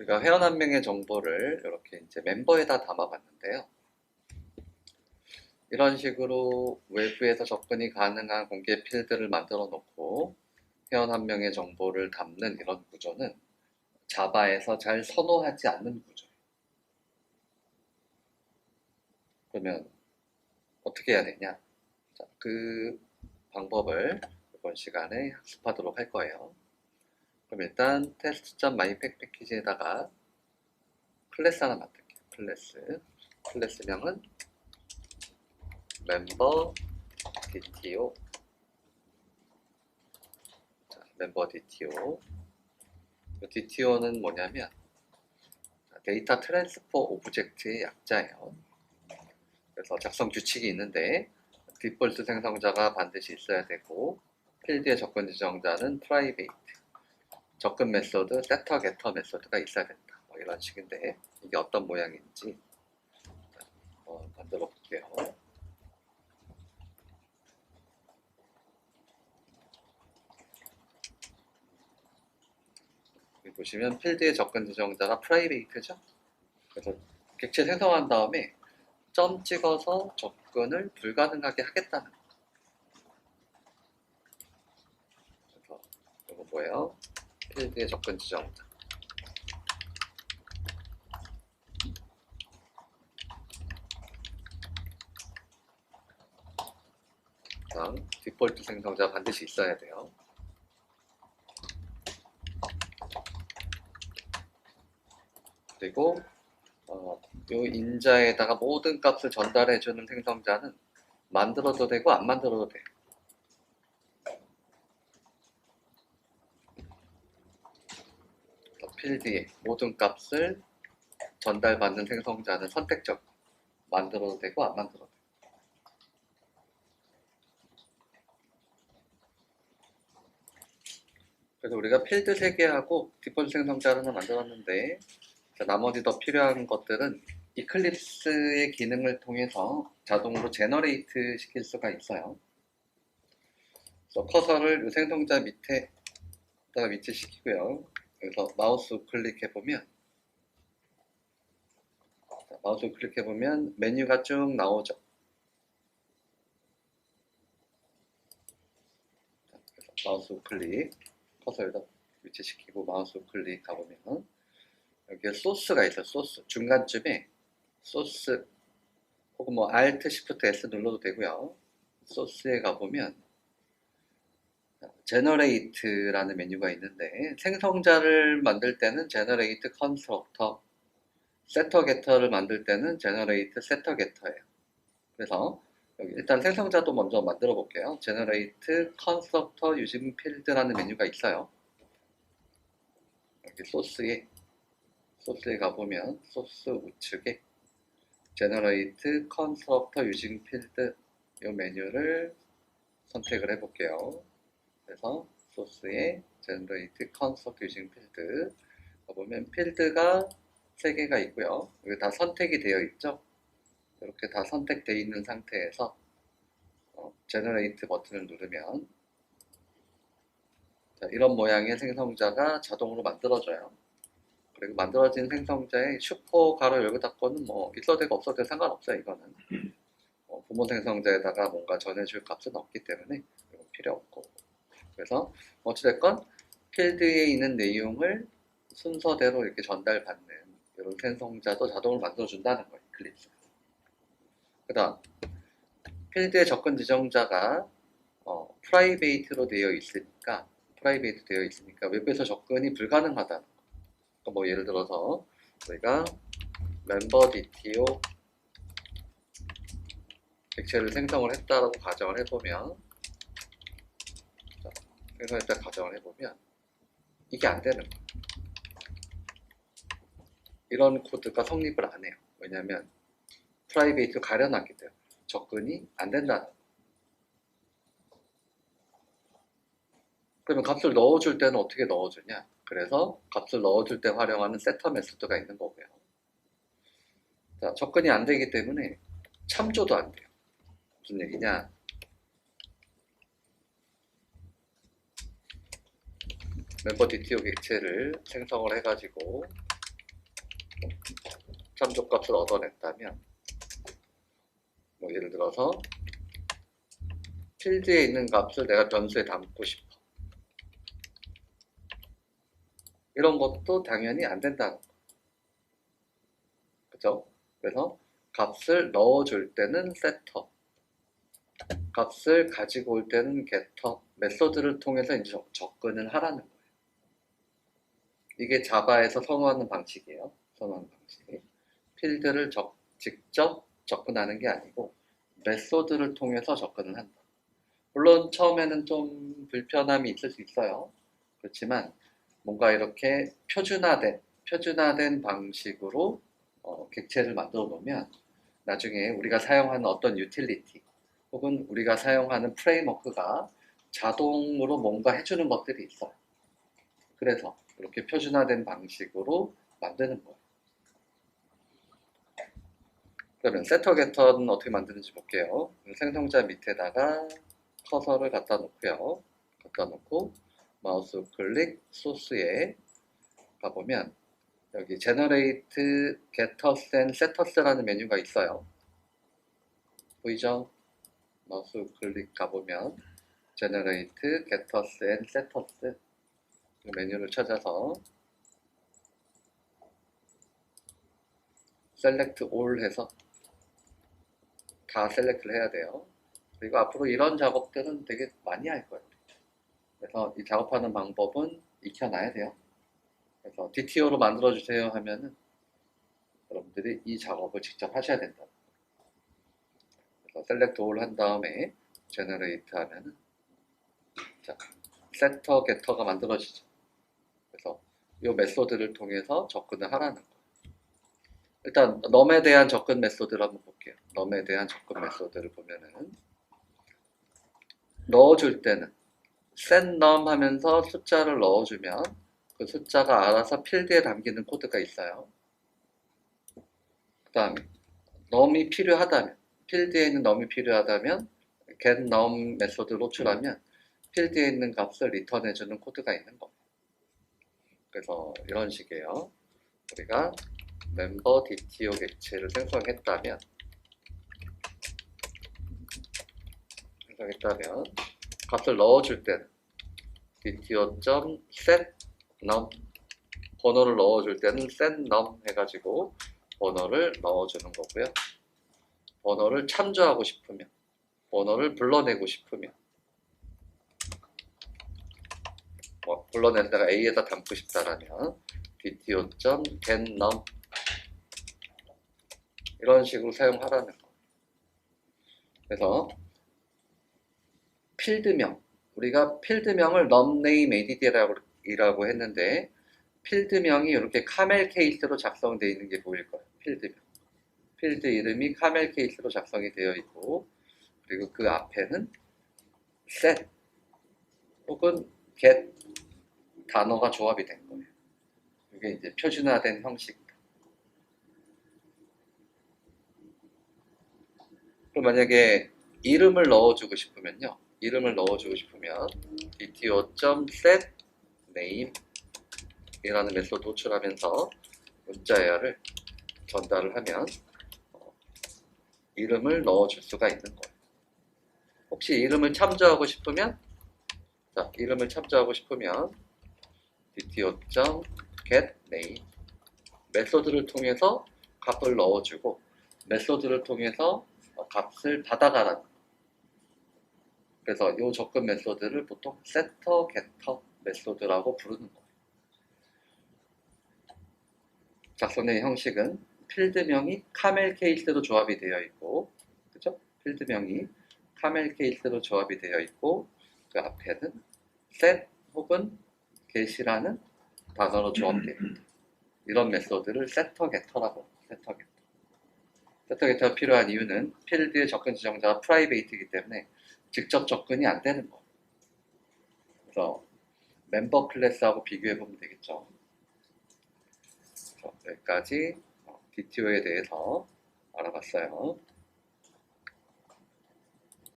우리가 회원 한 명의 정보를 이렇게 이제 멤버에다 담아봤는데요. 이런 식으로 외부에서 접근이 가능한 공개 필드를 만들어 놓고 회원 한 명의 정보를 담는 이런 구조는 자바에서 잘 선호하지 않는 구조예요. 그러면 어떻게 해야 되냐? 자, 그 방법을 이번 시간에 학습하도록 할 거예요. 그럼 일단 테스트.mypack 패키지에다가 클래스 하나 만들게요. 클래스. 클래스명은 멤버 DTO 자, 멤버 DTO DTO는 뭐냐면 데이터 트랜스퍼 오브젝트의 약자예요. 그래서 작성 규칙이 있는데 디폴트 생성자가 반드시 있어야 되고 필드의 접근 지정자는 프라이베이트 접근 메소드, 세터, 게터 메소드가 있어야 된다. 뭐 이런 식인데 이게 어떤 모양인지 어, 만들어 볼게요. 보시면 필드의 접근 지정자가 프라이베이트죠. 그래서 객체 생성한 다음에 점 찍어서 접근을 불가능하게 하겠다는 거. 그래서 이거 뭐예요? 필드의 접근 지정자. 다음 디폴트 생성자 반드시 있어야 돼요. 그리고 어, 요 인자에다가 모든 값을 전달해주는 생성자는 만들어도 되고 안 만들어도 돼. 필드에 모든 값을 전달받는 생성자는 선택적 만들어도 되고 안 만들어도 돼. 그래서 우리가 필드 3개하고 디폴트 생성자를 하나 만들었는데 자, 나머지 더 필요한 것들은 이클립스의 기능을 통해서 자동으로 제너레이트 시킬 수가 있어요. 커서를 이 생성자 밑에 다가 위치시키고요. 그래서 마우스 클릭해 보면 마우스 클릭해 보면 메뉴가 쭉 나오죠. 마우스 클릭 커서에다 위치시키고 마우스 클릭 가보면 여기에 소스가 있어요. 소스 중간쯤에 소스 혹은 뭐 Alt, Shift, S 눌러도 되고요. 소스에 가보면 제너레이트라는 메뉴가 있는데 생성자를 만들 때는 제너레이트 컨스트럭터 세터 게터를 만들 때는 제너레이트 세터 게터예요. 그래서 여기 일단 생성자도 먼저 만들어 볼게요. 제너레이트 컨스트럭터 유징 필드라는 메뉴가 있어요. 여기 소스에 소스에 가보면 소스 우측에 제너레이트 컨스트럭터 유징 필드 이 메뉴를 선택을 해 볼게요. 그래서 소스에 제너레이트 컨스트럭터 유징 필드 가보면 필드가 3개가 있고요. 여기 다 선택이 되어 있죠. 이렇게 다 선택되어 있는 상태에서 어, 제너레이트 버튼을 누르면 자, 이런 모양의 생성자가 자동으로 만들어져요. 그리고 만들어진 생성자에 슈퍼 가로 열고 닫고는 뭐 있어도 되고 없어도 되고 상관없어요 이거는 어, 부모 생성자에다가 뭔가 전해줄 값은 없기 때문에 필요 없고 그래서 어찌됐건 필드에 있는 내용을 순서대로 이렇게 전달받는 이런 생성자도 자동으로 만들어준다는 거예요 클립스 그 다음 필드의 접근 지정자가 어, 프라이베이트로 되어 있으니까 프라이베이트 되어 있으니까 웹에서 접근이 불가능하다는 거. 그러니까 뭐 예를 들어서 저희가 멤버 DTO 객체를 생성을 했다라고 가정을 해보면 자, 생성했다 가정을 해보면 이게 안 되는 거예요. 이런 코드가 성립을 안 해요. 왜냐하면 프라이베이트 가려놨기 때문에 접근이 안 된다는. 그러면 값을 넣어줄 때는 어떻게 넣어주냐? 그래서 값을 넣어줄 때 활용하는 세터 메소드가 있는 거고요. 자, 접근이 안 되기 때문에 참조도 안 돼요. 무슨 얘기냐? 멤버 DTO 객체를 생성을 해가지고 참조값을 얻어냈다면 뭐 예를 들어서 필드에 있는 값을 내가 변수에 담고 싶어. 이런 것도 당연히 안 된다는 거. 그죠? 그래서 값을 넣어줄 때는 세터, 값을 가지고 올 때는 getter, 메소드를 통해서 이제 접- 접근을 하라는 거예요. 이게 자바에서 선호하는 방식이에요. 선호하는 방식. 필드를 적- 직접 접근하는 게 아니고 메소드를 통해서 접근을 한다. 물론 처음에는 좀 불편함이 있을 수 있어요. 그렇지만 뭔가 이렇게 표준화된 표준화된 방식으로 어, 객체를 만들어 놓으면 나중에 우리가 사용하는 어떤 유틸리티 혹은 우리가 사용하는 프레임워크가 자동으로 뭔가 해주는 것들이 있어요. 그래서 이렇게 표준화된 방식으로 만드는 거예요. 그러면 세터 게터는 어떻게 만드는지 볼게요. 생성자 밑에다가 커서를 갖다 놓고요. 갖다 놓고 마우스 클릭 소스에 가보면 여기 Generate Getters and Setters라는 메뉴가 있어요. 보이죠? 마우스 클릭 가보면 Generate Getters and Setters 이 메뉴를 찾아서 Select All 해서 다 셀렉트를 해야 돼요. 그리고 앞으로 이런 작업들은 되게 많이 할 거예요. 그래서 이 작업하는 방법은 익혀놔야 돼요. 그래서 DTO로 만들어주세요 하면은 여러분들이 이 작업을 직접 하셔야 된다. 그래서 셀렉트 올 한 다음에 제너레이트 하면은 자, 세터, 게터가 만들어지죠. 이 메소드를 통해서 접근을 하라는 거. 일단 넘에 대한 접근 메소드를 한번 볼게요. 넘에 대한 접근 메소드를 보면은 넣어줄 때는 set num 하면서 숫자를 넣어주면 그 숫자가 알아서 필드에 담기는 코드가 있어요. 그 다음에 num이 필요하다면 필드에 있는 num이 필요하다면 get num 메소드 노출하면 필드에 있는 값을 리턴해주는 코드가 있는 거예요. 그래서 이런 식이에요. 우리가 멤버 DTO 객체를 생성했다면 생성했다면 값을 넣어줄 때는 dto.set num 번호를 넣어줄 때는 set num 해가지고 번호를 넣어주는 거고요. 번호를 참조하고 싶으면 번호를 불러내고 싶으면 뭐 불러낸 데가 A에다 담고 싶다라면 dto.get num 이런 식으로 사용하라는 거. 그래서 필드명 우리가 필드명을 numName add라고 이라고 했는데 필드명이 이렇게 카멜 케이스로 작성되어 있는 게 보일 거예요. 필드명. 필드 이름이 카멜 케이스로 작성이 되어 있고 그리고 그 앞에는 set 혹은 get 단어가 조합이 된 거예요. 이게 이제 표준화된 형식. 그럼 만약에 이름을 넣어주고 싶으면요. 이름을 넣어주고 싶으면 dto.set name 이라는 메소드 호출하면서 문자열을 전달을 하면 어, 이름을 넣어줄 수가 있는 거예요. 혹시 이름을 참조하고 싶으면 자, 이름을 참조하고 싶으면 dto.get name 메소드를 통해서 값을 넣어주고 메소드를 통해서 어, 값을 받아가라는 그래서 이 접근 메소드를 보통 setter, getter 메소드라고 부르는 거예요. 작성된 형식은 필드명이 카멜 케이스로 조합이 되어 있고, 그죠? 필드명이 카멜 케이스로 조합이 되어 있고, 그 앞에는 set 혹은 get이라는 단어로 조합되어 있다. 이런 메소드를 setter, getter라고 setter, getter. 세터 게터가 필요한 이유는 필드의 접근 지정자가 프라이베이트이기 때문에 직접 접근이 안 되는 거예요. 그래서 멤버 클래스하고 비교해 보면 되겠죠. 여기까지 DTO에 대해서 알아봤어요.